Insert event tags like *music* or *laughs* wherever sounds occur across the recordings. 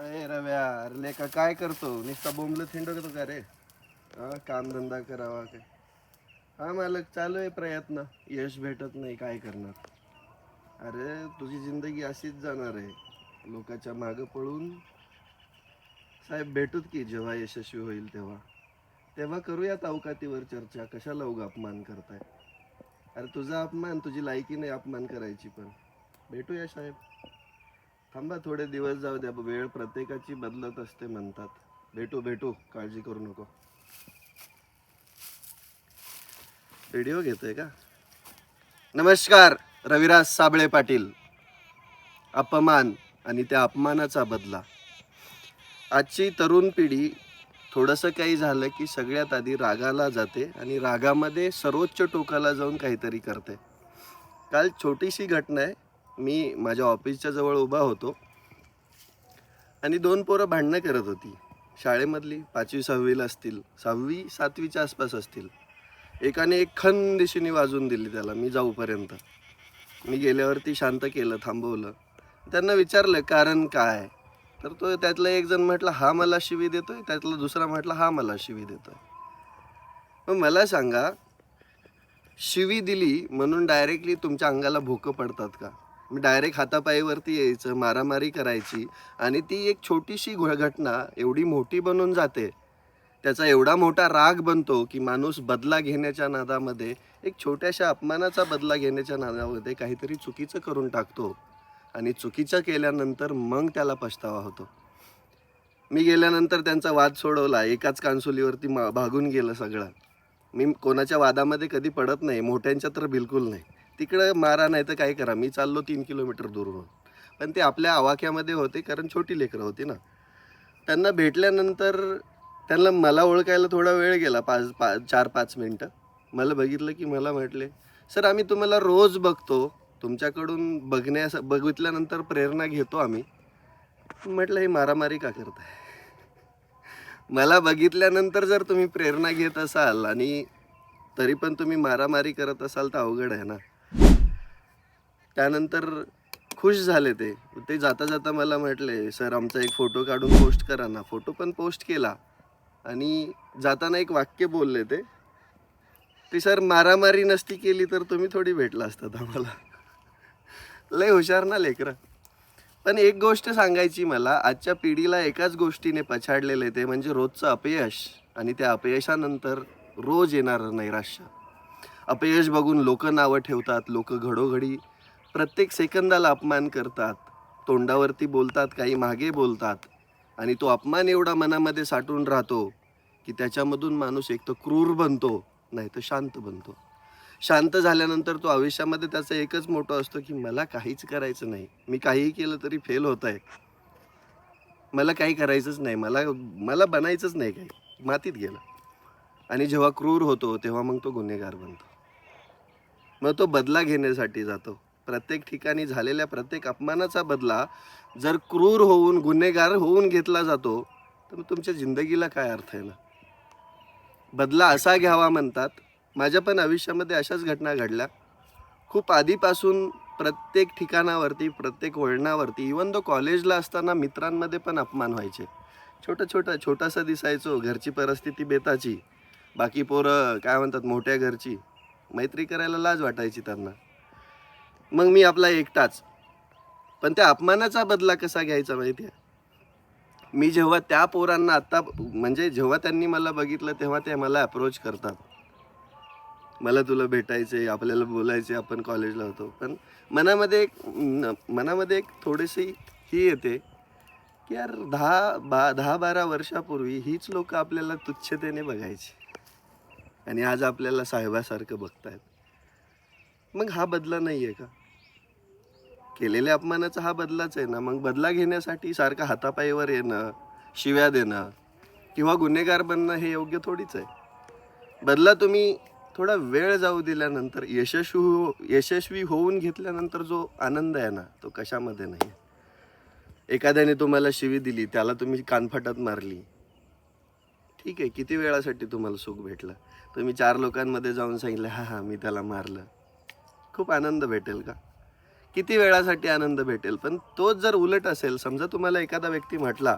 अरे रव्या अरे लेका काय करतो? नुसता बोंबलं थिंडतो का रे. हा कामधंदा करावा काय? हा मालक चालू आहे प्रयत्न. यश भेटत नाही काय करणार? अरे तुझी जिंदगी अशीच जाणार आहे. लोकांच्या मागं पळून साहेब भेटूत की जेव्हा यशस्वी होईल तेव्हा? तेव्हा करूयात अवकातीवर चर्चा. कशाला उगा अपमान करताय? अरे तुझा अपमान तुझी लायकी नाही अपमान करायची पण. भेटूया साहेब. थांबा थोडे दिवस जाऊ द्या. वेळ प्रत्येकाची बदलत असते म्हणतात. भेटू भेटू. काळजी करू नको. व्हिडिओ घेतोय का? नमस्कार रविराज साबळे पाटील. अपमान आणि त्या अपमानाचा बदला. आजची तरुण पिढी थोडंसं काही झालं की सगळ्यात आधी रागाला जाते आणि रागामध्ये सर्वोच्च टोकाला जाऊन काहीतरी करते. काल छोटीशी घटना आहे. मी माझ्या ऑफिसच्या जवळ उभा होतो. आणि दोन पोरं भांडणं करत होती. शाळेमधली पाचवी सहावीला असतील. सहावी सातवीच्या आसपास असतील. एकाने एक खन दिशेने वाजून दिली त्याला मी जाऊपर्यंत मी गेल्यावरती शांत केलं थांबवलं. त्यांना विचारलं कारण काय? तर तो त्यातला एक जण म्हटलं हा मला शिवी देतोय. त्यातला दुसरा म्हटलं हा मला शिवी देतोय. मग मला सांगा शिवी दिली म्हणून डायरेक्टली तुमच्या अंगाला भोकं पडतात का? डायरेक्ट हातापायीवरती यायचं मारामारी करायची आणि ती एक छोटीशी घ- घटना एवढी मोठी बनून जाते. त्याचा एवढा मोठा राग बनतो की माणूस बदला घेण्याच्या नादामध्ये एक छोट्याशा अपमानाचा बदला घेण्याच्या नादामध्ये काहीतरी चुकीचं करून टाकतो आणि चुकीचं केल्यानंतर मग त्याला पछतावा होतो. मी गेल्यानंतर त्यांचा वाद सोडवला एकाच कान्सुलीवरती मा- भागून गेलं सगळं. मी कोणाच्या वादामध्ये कधी पडत नाही मोठ्यांच्या तर बिलकुल नाही. तिकडं मारा नाही तर काय करा? मी चाललो तीन किलोमीटर दूरवरून पण ते आपल्या आवाक्यामध्ये होते कारण छोटी लेकरं होती ना. त्यांना भेटल्यानंतर त्यांना मला ओळखायला थोडा वेळ गेला पाच पा चार पाच मिनटं. मला बघितलं की मला म्हटले सर आम्ही तुम्हाला रोज बघतो. तुमच्याकडून बघण्यास बघितल्यानंतर प्रेरणा घेतो आम्ही. म्हटलं हे मारामारी का करताय? *laughs* मला बघितल्यानंतर जर तुम्ही प्रेरणा घेत असाल आणि तरी पण तुम्ही मारामारी करत असाल तर अवघड आहे ना. त्यानंतर खुश झाले ते. ते जाता जाता मला म्हटले सर आमचा एक फोटो काढून पोस्ट करा ना. फोटो पण पोस्ट केला. आणि जाताना एक वाक्य बोलले ते. ते सर मारामारी नसती केली तर तुम्ही थोडी भेटला असतात आम्हाला. लय हुशार ना लेकरं. पण एक गोष्ट सांगायची मला आजच्या पिढीला एकाच गोष्टीने पछाडलेलं आहे ते म्हणजे रोजचं अपयश. आणि त्या अपयशानंतर रोज येणारं नैराश्य. अपयश बघून लोक नावं ठेवतात लोक घडोघडी प्रत्येक सेकंदाला अपमान करतात. तोंडावरती बोलतात काही मागे बोलतात. आणि तो अपमान एवढा मनामध्ये साठून राहतो की त्याच्यामधून माणूस एक तर क्रूर बनतो नाही तर शांत बनतो. शांत झाल्यानंतर तो आयुष्यामध्ये त्याचं एकच मोठं असतो की मला काहीच करायचं नाही. मी काहीही केलं तरी फेल होत आहे. मला काही करायचंच नाही. मला मला बनायचंच नाही काही. मातीत गेलं. आणि जेव्हा क्रूर होतो तेव्हा मग तो गुन्हेगार बनतो. मग तो बदला घेण्यासाठी जातो. प्रत्येक ठिकाणी झालेल्या प्रत्येक अपमानाचा बदला जर क्रूर होऊन गुन्हेगार होऊन घेतला जातो तर मग तुमच्या जिंदगीला काय अर्थ आहे ना? बदला असा घ्यावा म्हणतात. माझ्या पण आयुष्यामध्ये अशाच घटना घडल्या. खूप आधीपासून प्रत्येक ठिकाणावरती प्रत्येक वळणावरती इवन तो कॉलेजला असताना मित्रांमध्ये पण अपमान व्हायचे. छोटं छोटं छोटासा दिसायचो घरची परिस्थिती बेताची. बाकी पोरं काय म्हणतात मोठ्या घरची. मैत्री करायला लाज वाटायची त्यांना. मग मी आपला एकटाच. पण त्या अपमानाचा बदला कसा घ्यायचा माहिती आहे मी जेव्हा त्या पोरांना आत्ता म्हणजे जेव्हा त्यांनी मला बघितलं तेव्हा ते मला अप्रोच करतात. मला तुला भेटायचे आपल्याला बोलायचे आपण कॉलेजला होतो. पण मनामध्ये एक मनामध्ये एक थोडीशी ही येते की यार दहा बा दहा बारा वर्षापूर्वी हीच लोक आपल्याला तुच्छतेने बघायची. आणि आज आपल्याला साहेबासारखं बघतायत. मग हा बदला नाही आहे का? केलेल्या अपमानाचा हा बदलाच आहे ना. मग बदला घेण्यासाठी सारखं हातापायीवर येणं शिव्या देणं किंवा गुन्हेगार बनणं हे योग्य थोडीच आहे. बदला तुम्ही थोडा वेळ जाऊ दिल्यानंतर यशस्वी हो यशस्वी होऊन घेतल्यानंतर जो आनंद आहे ना तो कशामध्ये नाही. आहे. एखाद्याने तुम्हाला शिवी दिली त्याला तुम्ही कानफटात मारली. ठीक आहे किती वेळासाठी तुम्हाला सुख भेटलं? तुम्ही चार लोकांमध्ये जाऊन सांगितलं हा हा मी त्याला मारलं. खूप आनंद भेटेल का? किती वेळासाठी आनंद भेटेल? पण तोच जर उलट असेल समजा तुम्हाला एखादा व्यक्ती म्हटला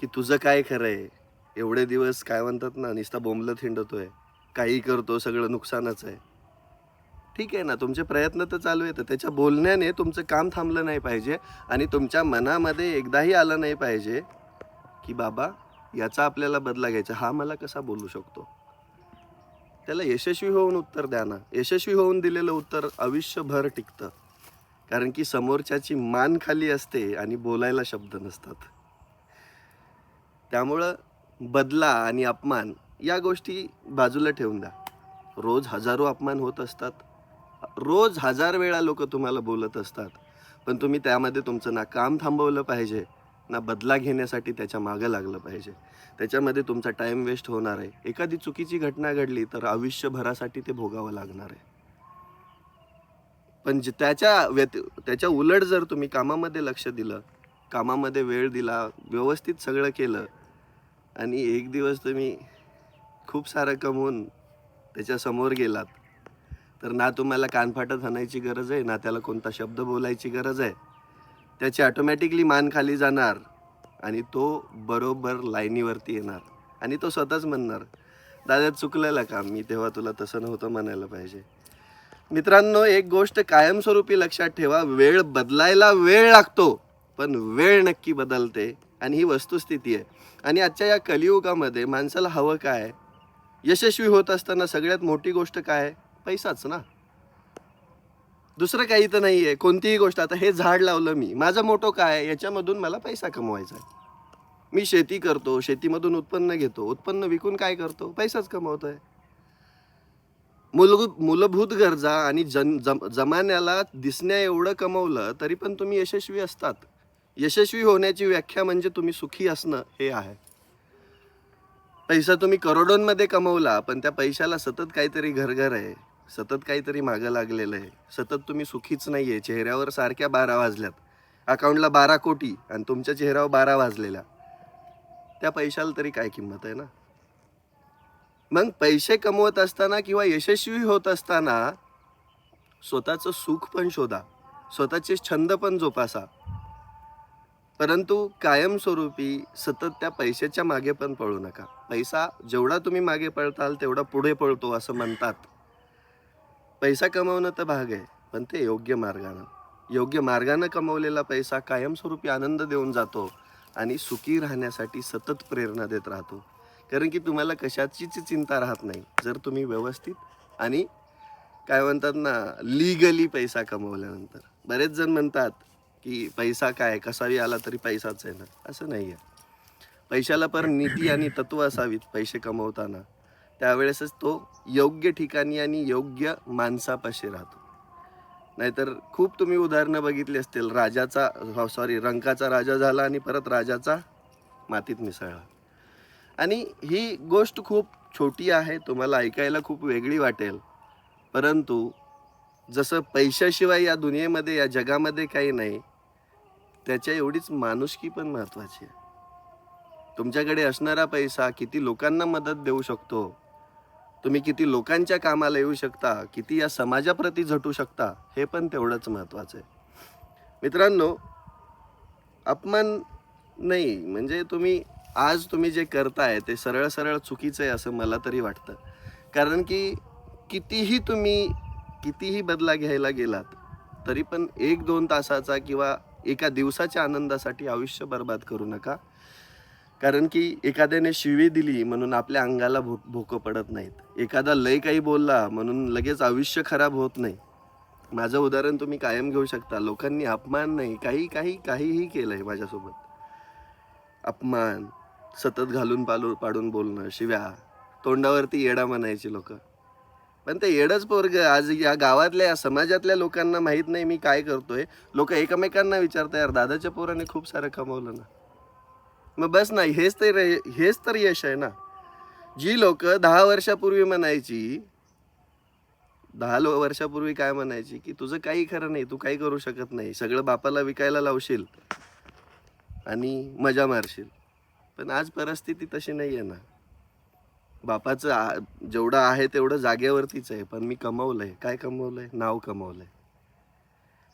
की तुझं काय खरं आहे? एवढे दिवस काय म्हणतात ना नुसता बोंबलं थिंडतोय काही करतो सगळं नुकसानच आहे. ठीक आहे ना तुमचे प्रयत्न तर चालू आहेत. त्याच्या बोलण्याने तुमचं काम थांबलं नाही पाहिजे आणि तुमच्या मनामध्ये एकदाही आलं नाही पाहिजे की बाबा याचा आपल्याला बदला घ्यायचा. हा मला कसा बोलू शकतो? त्याला यशस्वी होऊन उत्तर द्या ना. यशस्वी होऊन दिलेलं उत्तर आयुष्यभर टिकतं. कारण की समोरच्याची मान खाली असते आणि बोलायला शब्द नसतात. त्यामुळं बदला आणि अपमान या गोष्टी बाजूला ठेवून द्या. रोज हजारो अपमान होत असतात. रोज हजार वेळा लोक तुम्हाला बोलत असतात. पण तुम्ही त्यामध्ये तुमचं ना काम थांबवलं पाहिजे. ना बदला घेण्यासाठी त्याच्या मागं लागलं पाहिजे. त्याच्यामध्ये तुमचा टाईम वेस्ट होणार आहे. एखादी चुकीची घटना घडली तर आयुष्यभरासाठी ते भोगावं लागणार आहे. पण त्याच्या व्यति त्याच्या उलट जर तुम्ही कामामध्ये लक्ष दिलं कामामध्ये वेळ दिला व्यवस्थित सगळं केलं आणि एक दिवस तुम्ही खूप सारं कमवून त्याच्यासमोर गेलात तर ना तुम्हाला कानफाटत हाणायची गरज आहे ना त्याला कोणता शब्द बोलायची गरज आहे. त्याची ऑटोमॅटिकली मान खाली जाणार आणि तो बरोबर लाईनीवरती येणार आणि तो स्वतःच म्हणणार दादा चुकलेलं काम मी तेव्हा तुला तसं नव्हतं म्हणायला पाहिजे. मित्रांनो एक गोष्ट कायमस्वरूपी लक्षात ठेवा वेळ बदलायला वेळ लागतो पण वेळ नक्की बदलते आणि ही वस्तुस्थिती आहे. आणि आजच्या या कलियुगामध्ये माणसाला हवं काय? यशस्वी होत असताना सगळ्यात मोठी गोष्ट काय? पैसाच ना. दुसरं काही तर नाही आहे कोणतीही गोष्ट. आता हे झाड लावलं मी. माझं मोठं काय याच्यामधून मला पैसा कमवायचा आहे. मी शेती करतो. शेतीमधून उत्पन्न घेतो. उत्पन्न विकून काय करतो? पैसाच कमवतोय मूलभूत मूलभूत गरजा आणि जन जम जमान्याला दिसण्या एवढं कमवलं तरी पण तुम्ही यशस्वी असतात. यशस्वी होण्याची व्याख्या म्हणजे तुम्ही सुखी असणं हे आहे. पैसा तुम्ही करोडोंमध्ये कमवला पण त्या पैशाला सतत काहीतरी घरघर आहे. सतत काहीतरी मागं लागलेलं आहे. सतत तुम्ही सुखीच नाही आहे चेहऱ्यावर सारख्या बारा वाजल्यात. अकाउंटला बारा कोटी आणि तुमच्या चेहऱ्यावर बारा वाजलेल्या. त्या पैशाला तरी काय किंमत आहे ना? मग पैसे कमवत असताना किंवा यशस्वी होत असताना स्वतःचं सुख पण शोधा. स्वतःचे छंद पण जोपासा. परंतु कायमस्वरूपी सतत त्या पैशाच्या मागे पण पळू नका. पैसा जेवढा तुम्ही मागे पळताल तेवढा पुढे पळतो असं म्हणतात. पैसा कमवणं तर भाग आहे पण ते योग्य मार्गानं. योग्य मार्गानं कमवलेला पैसा कायमस्वरूपी आनंद देऊन जातो आणि सुखी राहण्यासाठी सतत प्रेरणा देत राहतो. कारण की तुम्हाला कशाचीच चिंता राहत नाही. जर तुम्ही व्यवस्थित आणि काय म्हणतात ना लिगली पैसा कमवल्यानंतर. बरेच जण म्हणतात की पैसा काय कसावी आला तरी पैसाच आहे ना. असं नाही आहे पैशाला पर नीती आणि तत्व असावीत पैसे कमवताना. त्यावेळेसच तो योग्य ठिकाणी आणि योग्य माणसापाशी राहतो. नाहीतर खूप तुम्ही उदाहरणं बघितली असतील राजाचा सॉरी रंकाचा राजा झाला आणि परत राजाचा मातीत मिसळला. आणि ही गोष्ट खूप छोटी आहे तुम्हाला ऐकायला खूप वेगळी वाटेल. परंतु जसं पैशाशिवाय या दुनियेमध्ये या जगामध्ये काही नाही त्याच्या एवढीच माणुसकी पण महत्त्वाची आहे. तुमच्याकडे असणारा पैसा किती लोकांना मदत देऊ शकतो तुम्ही किती लोकांच्या कामाला येऊ शकता किती या समाजाप्रती झटू शकता हे पण तेवढंच महत्त्वाचं आहे. मित्रांनो अपमान नाही म्हणजे तुम्ही आज तुम्ही जे करताय ते सरळ सरळ चुकीचं आहे असं मला तरी वाटतं. कारण की कितीही तुम्ही कितीही बदला घ्यायला गेलात तरी पण एक दोन तासाचा किंवा एका दिवसाच्या आनंदासाठी आयुष्य बर्बाद करू नका. कारण की एखाद्याने शिवी दिली म्हणून आपल्या अंगाला भो भोकं पडत नाहीत. एखादा लय काही बोलला म्हणून लगेच आयुष्य खराब होत नाही. माझं उदाहरण तुम्ही कायम घेऊ शकता. लोकांनी अपमान नाही काही काही काहीही केलं आहे माझ्यासोबत. अपमान सतत घालून पालू पाडून बोलणं शिव्या तोंडावरती येडा म्हणायची लोक. पण ते येडच पोरग आज या गावातल्या या समाजातल्या लोकांना माहीत नाही मी काय करतोय. लोक एकमेकांना विचारता यार दादाच्या पोराने खूप सारं कमवलं ना. मग बस नाही हेच तर हेच तर यश आहे ना. जी लोक दहा वर्षापूर्वी म्हणायची दहा लो वर्षापूर्वी काय म्हणायची की तुझं काही खरं नाही तू काही करू शकत नाही सगळं बापाला विकायला लावशील आणि मजा मारशील. पण आज परिस्थिती तशी नाही आहे ना. बापाचं जेवढं आहे तेवढं जागेवरतीच आहे पण मी कमवलंय. काय कमवलं आहे नाव कमवलंय.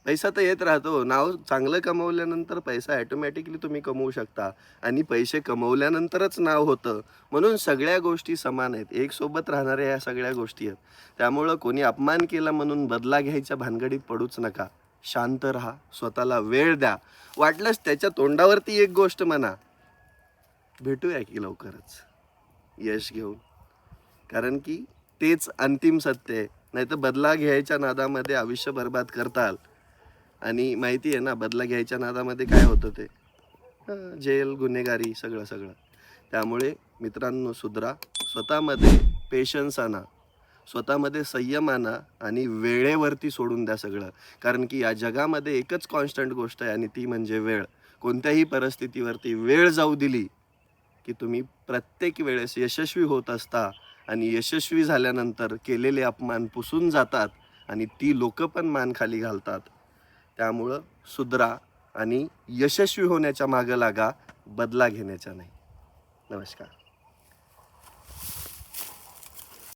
पैसा तर येत राहतो. नाव चांगलं कमवल्यानंतर पैसा ॲटोमॅटिकली तुम्ही कमवू शकता. आणि पैसे कमवल्यानंतरच नाव होतं. म्हणून सगळ्या गोष्टी समान आहेत. एक सोबत राहणाऱ्या ह्या सगळ्या गोष्टी आहेत. त्यामुळं कोणी अपमान केला म्हणून बदला घ्यायच्या भानगडीत पडूच नका. शांत राहा. स्वतःला वेळ द्या. वाटलंच त्याच्या तोंडावरती एक गोष्ट म्हणा. भेटूया की लवकरच. यश घेऊन. कारण की तेच अंतिम सत्य आहे. नाही तर बदला घ्यायच्या नादामध्ये आयुष्य बर्बाद करताल. आणि माहिती आहे ना बदला घ्यायच्या नादामध्ये काय होतं ते? जेल गुन्हेगारी सगळं सगळं. त्यामुळे मित्रांनो सुधरा स्वतःमध्ये पेशन्स आणा. स्वतःमध्ये संयम आणा आणि वेळेवरती सोडून द्या सगळं. कारण की या जगामध्ये एकच कॉन्स्टंट गोष्ट आहे आणि ती म्हणजे वेळ. कोणत्याही परिस्थितीवरती वेळ जाऊ दिली की तुम्ही प्रत्येक वेळेस यशस्वी होत असता आणि यशस्वी झाल्यानंतर केलेले अपमान पुसून जातात आणि ती लोक पण मान खाली घालतात. त्यामुळं सुधरा आणि यशस्वी होण्याच्या मागं लागा बदला घेण्याच्या नाही. नमस्कार.